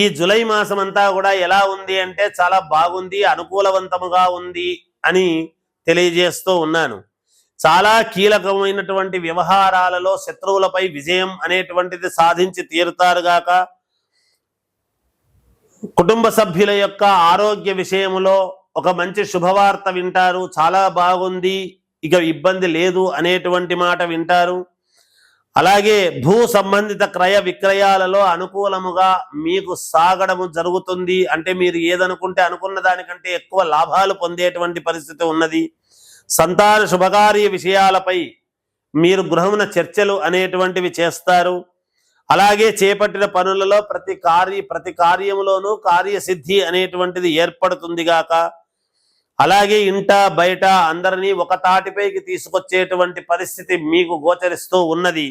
ఈ జులై మాసం అంతా కూడా ఎలా ఉంది అంటే చాలా బాగుంది అనుకూలవంతముగా ఉంది అని తెలియజేస్తూ ఉన్నాను. చాలా కీలకమైనటువంటి వ్యవహారాలలో శత్రువులపై విజయం అనేటువంటిది సాధించి తీరుతారుగాక కుటుంబ సభ్యుల యొక్క ఆరోగ్య విషయంలో ఒక మంచి శుభవార్త వింటారు చాలా బాగుంది ఇక ఇబ్బంది లేదు అనేటువంటి మాట వింటారు. అలాగే భూ సంబంధిత క్రయ విక్రయాలలో అనుకూలముగా మీకు సాగడము జరుగుతుంది. అంటే మీరు ఏదనుకుంటే అనుకున్న దానికంటే ఎక్కువ లాభాలు పొందేటువంటి పరిస్థితి ఉన్నది. సంతాన శుభకార్య విషయాలపై మీరు గృహమున చర్చలు అనేటువంటివి చేస్తారు. అలాగే చేపట్టిన పనులలో ప్రతి కార్య ప్రతి కార్యములోనూ కార్యసిద్ధి అనేటువంటిది ఏర్పడుతుంది గాక. అలాగే ఇంట బయట అందరినీ ఒక తాటిపైకి తీసుకొచ్చేటువంటి పరిస్థితి మీకు గోచరిస్తూ ఉన్నది.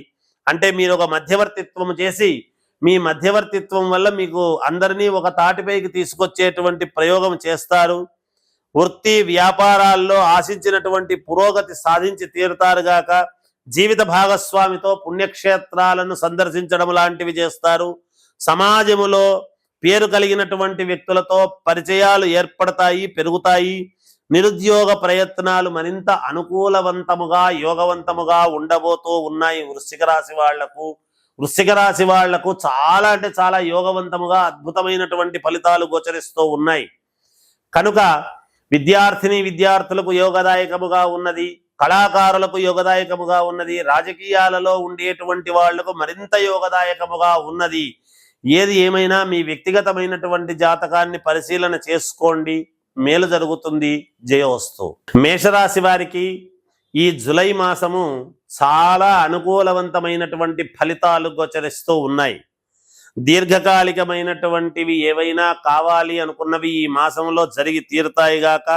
అంటే మీరు ఒక మధ్యవర్తిత్వం చేసి మీ మధ్యవర్తిత్వం వల్ల మీకు అందరినీ ఒక తాటిపైకి తీసుకొచ్చేటువంటి ప్రయోగం చేస్తారు. వృత్తి వ్యాపారాల్లో ఆశించినటువంటి పురోగతి సాధించి తీరుతారుగాక జీవిత భాగస్వామితో పుణ్యక్షేత్రాలను సందర్శించడం లాంటివి చేస్తారు. సమాజములో పేరు కలిగినటువంటి వ్యక్తులతో పరిచయాలు ఏర్పడతాయి పెరుగుతాయి. నిరుద్యోగ ప్రయత్నాలు మరింత అనుకూలవంతముగా యోగవంతముగా ఉండబోతూ ఉన్నాయి వృశ్చిక రాశి వాళ్ళకు. వృశ్చిక రాశి వాళ్ళకు చాలా అంటే చాలా యోగవంతముగా అద్భుతమైనటువంటి ఫలితాలు గోచరిస్తూ ఉన్నాయి. కనుక విద్యార్థిని విద్యార్థులకు యోగదాయకముగా ఉన్నది కళాకారులకు యోగదాయకముగా ఉన్నది రాజకీయాలలో ఉండేటువంటి వాళ్ళకు మరింత యోగదాయకముగా ఉన్నది. ఏది ఏమైనా మీ వ్యక్తిగతమైనటువంటి జాతకాన్ని పరిశీలన చేసుకోండి. మేలు జరుగుతుంది జయోస్తు మేషరాశి వారికి ఈ జులై మాసము చాలా అనుకూలవంతమైనటువంటి ఫలితాలు గోచరిస్తూ ఉన్నాయి. దీర్ఘకాలికమైనటువంటివి ఏవైనా కావాలి అనుకున్నవి ఈ మాసంలో జరిగి తీరుతాయిగాక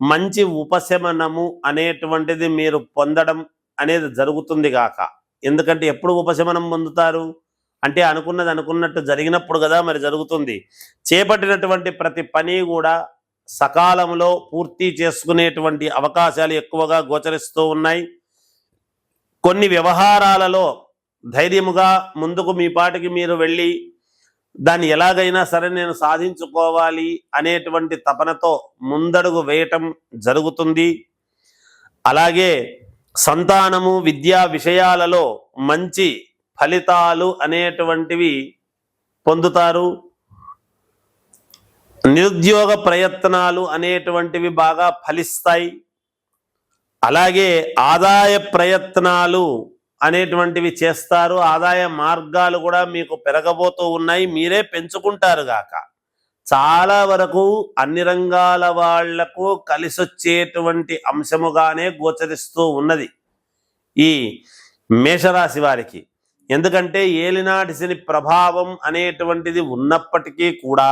మంచి ఉపశమనము అనేటువంటిది మీరు పొందడం అనేది జరుగుతుంది గాక. ఎందుకంటే ఎప్పుడు ఉపశమనం పొందుతారు? అంటే అనుకున్నది అనుకున్నట్టు జరిగినప్పుడు కదా మరి జరుగుతుంది. చేపట్టినటువంటి ప్రతి పని కూడా సకాలంలో పూర్తి చేసుకునేటువంటి అవకాశాలు ఎక్కువగా గోచరిస్తూ ఉన్నాయి. కొన్ని వ్యవహారాలలో ధైర్యముగా ముందుకు మీ పాటికి మీరు వెళ్ళి దాన్ని ఎలాగైనా సరే నేను సాధించుకోవాలి అనేటువంటి తపనతో ముందడుగు వేయటం జరుగుతుంది. అలాగే సంతానము విద్యా విషయాలలో మంచి ఫలితాలు అనేటువంటివి పొందుతారు. నిరుద్యోగ ప్రయత్నాలు అనేటువంటివి బాగా ఫలిస్తాయి. అలాగే ఆదాయ ప్రయత్నాలు అనేటువంటివి చేస్తారు. ఆదాయ మార్గాలు కూడా మీకు పెరగబోతూ ఉన్నాయి. మీరే పెంచుకుంటారు గాక. చాలా వరకు అన్ని రంగాల వాళ్ళకు కలిసొచ్చేటువంటి అంశముగానే గోచరిస్తూ ఉన్నది ఈ మేషరాశి వారికి. ఎందుకంటే ఏలినాటి శని ప్రభావం అనేటువంటిది ఉన్నప్పటికీ కూడా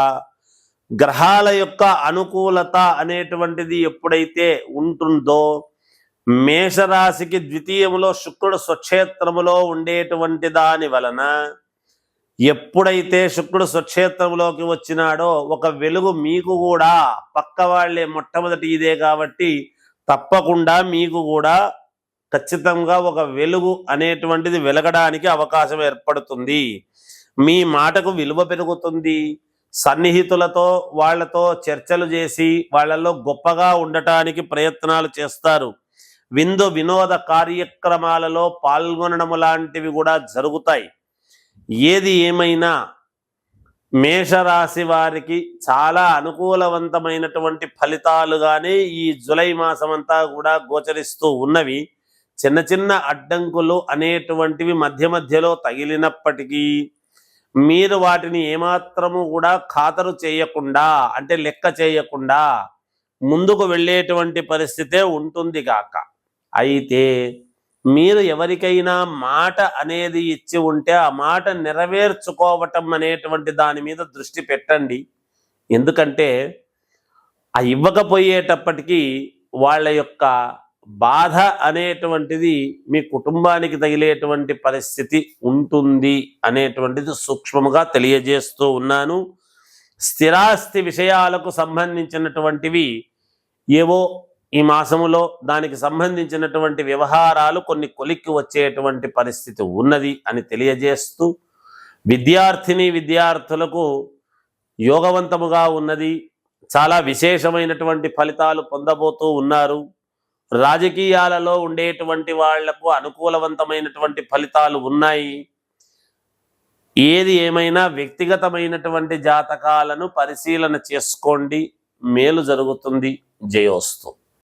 గ్రహాల యొక్క అనుకూలత అనేటువంటిది ఎప్పుడైతే ఉంటుందో మేషరాశికి ద్వితీయములో శుక్రుడు స్వక్షేత్రములో ఉండేటువంటి దాని వలన ఎప్పుడైతే శుక్రుడు స్వక్షేత్రంలోకి వచ్చినాడో ఒక వెలుగు మీకు కూడా పక్క వాళ్ళే మొట్టమొదటి ఇదే కాబట్టి తప్పకుండా మీకు కూడా ఖచ్చితంగా ఒక వెలుగు అనేటువంటిది వెలగడానికి అవకాశం ఏర్పడుతుంది. మీ మాటకు విలువ పెరుగుతుంది. సన్నిహితులతో వాళ్ళతో చర్చలు చేసి వాళ్ళల్లో గొప్పగా ఉండటానికి ప్రయత్నాలు చేస్తారు. విందు వినోద కార్యక్రమాలలో పాల్గొనడం లాంటివి కూడా జరుగుతాయి. ఏది ఏమైనా మేషరాశి వారికి చాలా అనుకూలవంతమైనటువంటి ఫలితాలుగానే ఈ జులై మాసం అంతా కూడా గోచరిస్తూ ఉన్నవి. చిన్న చిన్న అడ్డంకులు అనేటువంటివి మధ్య మధ్యలో తగిలినప్పటికీ మీరు వాటిని ఏమాత్రము కూడా ఖాతరు చేయకుండా అంటే లెక్క చేయకుండా ముందుకు వెళ్ళేటువంటి పరిస్థితే ఉంటుంది కాక అయితే మీరు ఎవరికైనా మాట అనేది ఇచ్చి ఉంటే ఆ మాట నెరవేర్చుకోవటం అనేటువంటి దాని మీద దృష్టి పెట్టండి. ఎందుకంటే ఆ ఇవ్వకపోయేటప్పటికీ వాళ్ళ యొక్క బాధ అనేటువంటిది మీ కుటుంబానికి తగిలేటువంటి పరిస్థితి ఉంటుంది అనేటువంటిది సూక్ష్మముగా తెలియజేస్తూ ఉన్నాను. స్థిరాస్తి విషయాలకు సంబంధించినటువంటివి ఏవో ఈ మాసములో దానికి సంబంధించినటువంటి వ్యవహారాలు కొన్ని కొలిక్కి వచ్చేటువంటి పరిస్థితి ఉన్నది అని తెలియజేస్తూ విద్యార్థిని విద్యార్థులకు యోగవంతముగా ఉన్నది. చాలా విశేషమైనటువంటి ఫలితాలు పొందబోతూ ఉన్నారు. రాజకీయాలలో ఉండేటువంటి వాళ్ళకు అనుకూలవంతమైనటువంటి ఫలితాలు ఉన్నాయి. ఏది ఏమైనా వ్యక్తిగతమైనటువంటి జాతకాలను పరిశీలన చేసుకోండి. మేలు జరుగుతుంది. జయోస్తు.